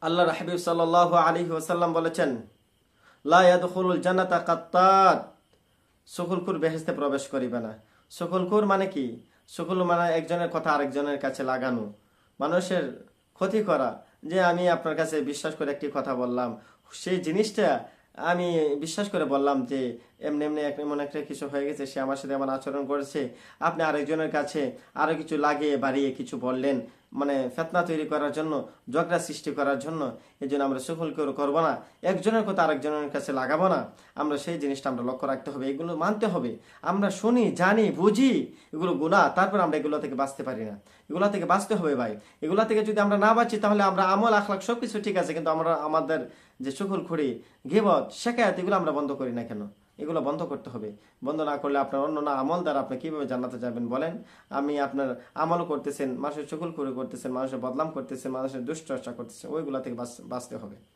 আল্লাহ হাবিব সাল্লাহ আলী ওসাল্লাম বলেছেন লায়াদুল জান্নাতা কাত্তাত। সকলকুর বেহেস্তে প্রবেশ করিবে না। সকলকুর মানে কি? সকল মানে একজনের কথা আরেকজনের কাছে লাগানো, মানুষের ক্ষতি করা। যে আমি আপনার কাছে বিশ্বাস করে একটি কথা বললাম, সেই জিনিসটা আমি বিশ্বাস করে বললাম যে এমনি এমনি এক- এমন একটা কিছু হয়ে গেছে, সে আমার সাথে এমন আচরণ করেছে। আপনি আরেকজনের কাছে আরও কিছু লাগিয়ে বাড়িয়ে কিছু বললেন মানে ফেতনা তৈরি করার জন্য, ঝগড়া সৃষ্টি করার জন্য। এই জন্য আমরা সফল করে করব না, একজনের কথা আরেকজনের কাছে লাগাবো না। আমরা সেই জিনিসটা আমরা লক্ষ্য রাখতে হবে, এগুলো মানতে হবে। আমরা শুনি, জানি, বুঝি, এগুলো গুণা তারপর আমরা এগুলো থেকে বাঁচতে পারি না। এগুলো থেকে বাঁচতে হবে ভাই। এগুলো থেকে যদি আমরা না বাঁচি, তাহলে আমরা আমল, আখলাখ সব কিছু ঠিক আছে, কিন্তু আমরা আমাদের যে চকুল খুঁড়ি, গেবত, শেখায়াত, এগুলো আমরা বন্ধ করি না কেন? এগুলো বন্ধ করতে হবে। বন্ধ না করলে আপনার অন্য না আমল দ্বারা আপনি কীভাবে জানাতে যাবেন বলেন? আমি আপনার আমল করতেছেন, মানুষের চকুল করে করতেছেন, মানুষের বদলাম করতেছেন, মানুষের দুশ্চর্চা করতেছেন, ওইগুলো থেকে বাঁচ- বাঁচতে হবে।